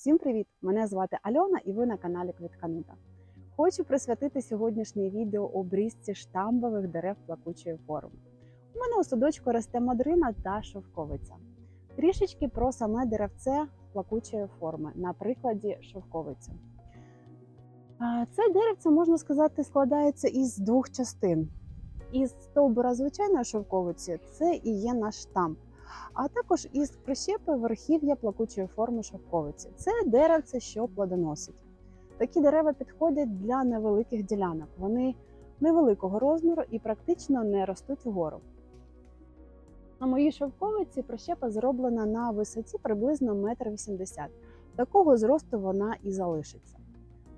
Всім привіт! Мене звати Альона і ви на каналі Квітканута. Хочу присвятити сьогоднішнє відео обрізці штамбових дерев плакучої форми. У мене у садочку росте мадрина та шовковиця. Трішечки про саме деревце плакучої форми на прикладі шовковиці. А, Це деревце, можна сказати, складається із двох частин. Із стовбура звичайної шовковиці це і є наш штамп а також із прищепи верхів'я плакучої форми шовковиці. Це деревце, що плодоносить. Такі дерева підходять для невеликих ділянок. Вони невеликого розміру і практично не ростуть вгору. На моїй шовковиці прищепа зроблена на висоті приблизно 1,80 м. Такого зросту вона і залишиться.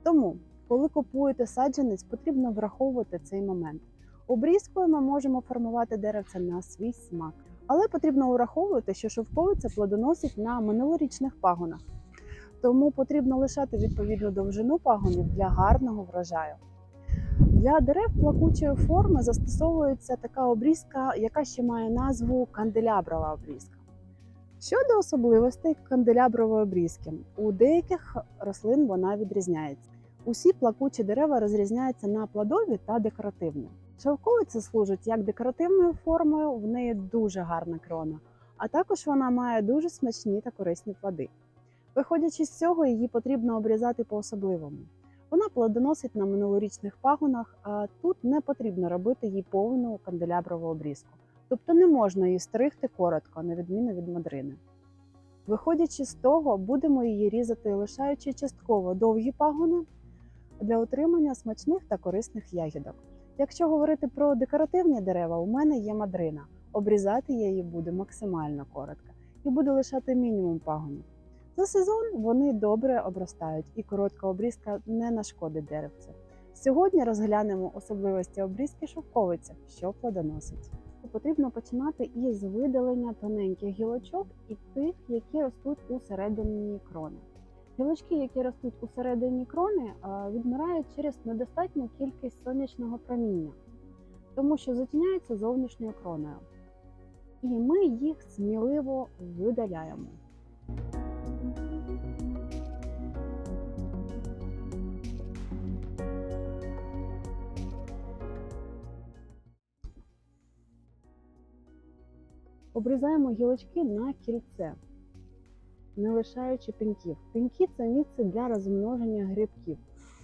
Тому, коли купуєте саджанець, потрібно враховувати цей момент. Обрізкою ми можемо формувати деревце на свій смак. Але потрібно враховувати, що шовковиця плодоносить на минулорічних пагонах, тому потрібно лишати відповідну довжину пагонів для гарного врожаю. Для дерев плакучої форми застосовується така обрізка, яка ще має назву канделяброва обрізка. Щодо особливостей канделябрової обрізки, у деяких рослин вона відрізняється. Усі плакучі дерева розрізняються на плодові та декоративні. Шовковиця служить як декоративною формою, в неї дуже гарна крона, а також вона має дуже смачні та корисні плоди. Виходячи з цього, її потрібно обрізати по-особливому. Вона плодоносить на минулорічних пагонах, а тут не потрібно робити їй повну канделяброву обрізку. Тобто не можна її стригти коротко, на відміну від мадрини. Виходячи з того, будемо її різати, лишаючи частково довгі пагони для отримання смачних та корисних ягідок. Якщо говорити про декоративні дерева, у мене є мадрина. Обрізати я її буду максимально коротко і буду лишати мінімум пагонів. За сезон вони добре обростають, і коротка обрізка не нашкодить деревцю. Сьогодні розглянемо особливості обрізки шовковиці, що плодоносить. Потрібно починати із видалення тоненьких гілочок і тих, які ростуть у середині крони. Гілочки, які ростуть у середині крони, відмирають через недостатню кількість сонячного проміння, тому що затіняються зовнішньою кроною. І ми їх сміливо видаляємо. Обрізаємо гілочки на кільце не лишаючи пеньків. Пеньки це місце для розмноження грибків.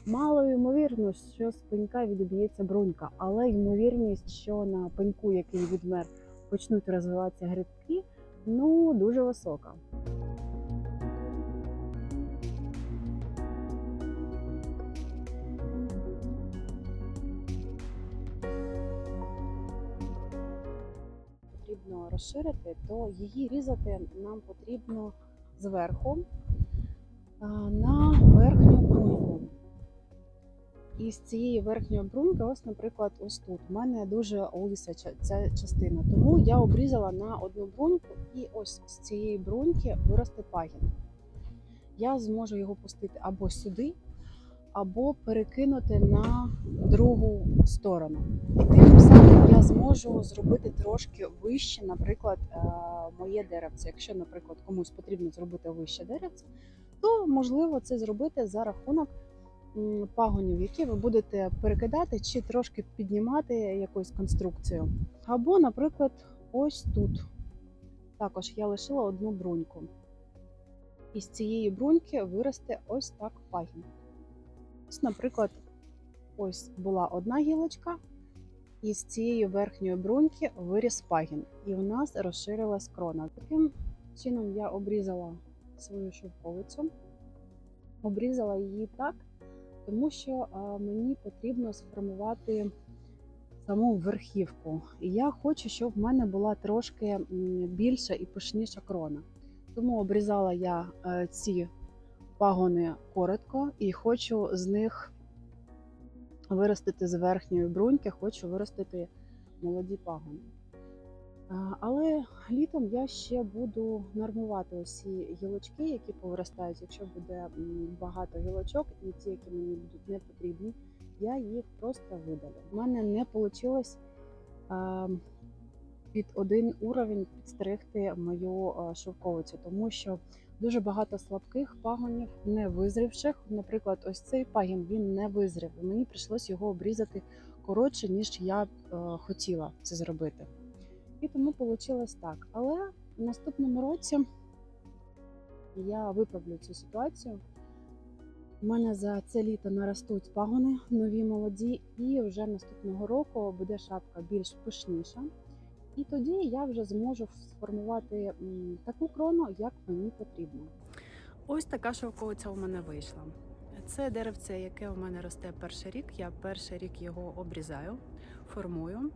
Мало ймовірно, що з пенька відб'ється брунька, але ймовірність, що на пеньку, який відмер, почнуть розвиватися грибки, ну дуже висока. Потрібно розширити, то її різати нам потрібно зверху на верхню бруньку. І з цієї верхньої бруньки, ось, наприклад, ось тут. У мене дуже лиса ця частина. Тому я обрізала на одну бруньку, і ось з цієї бруньки виросте пагін. Я зможу його пустити або сюди, або перекинути на другу сторону. І тим я зможу зробити трошки вище, наприклад, моє деревце. Якщо, наприклад, комусь потрібно зробити вище деревце, то можливо це зробити за рахунок пагонів, які ви будете перекидати чи трошки піднімати якусь конструкцію. Або, наприклад, ось тут. Також я лишила одну бруньку. І з цієї бруньки виросте ось так пагін. Ось, наприклад, ось була одна гілочка, і з цієї верхньої бруньки виріс пагін, і у нас розширилась крона. Таким чином я обрізала свою шовковицю, обрізала її так, тому що мені потрібно сформувати саму верхівку. І я хочу, щоб в мене була трошки більша і пишніша крона. Тому обрізала я е, ці пагони коротко і хочу з них виростити з верхньої бруньки, хочу виростити молоді пагони. Але літом я ще буду нормувати усі гілочки, які повиростають. Якщо буде багато гілочок, і ті, які мені будуть не потрібні, я їх просто видалю. У мене не вийшло під один уровень підстригти мою шовковицю, тому що Дуже багато слабких пагонів, не визрівших. Наприклад, ось цей пагін він не визрів. і Мені прийшлось його обрізати коротше, ніж я е, хотіла це зробити. І тому вийшло так. Але в наступному році я виправлю цю ситуацію. У мене за це літо наростуть пагони нові молоді, і вже наступного року буде шапка більш пишніша. І тоді я вже зможу сформувати таку крону, як мені потрібно. Ось така шовковиця у мене вийшла. Це деревце, яке у мене росте перший рік. Я перший рік його обрізаю, формую,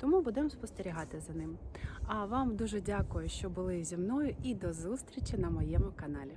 тому будемо спостерігати за ним. А вам дуже дякую, що були зі мною, і до зустрічі на моєму каналі.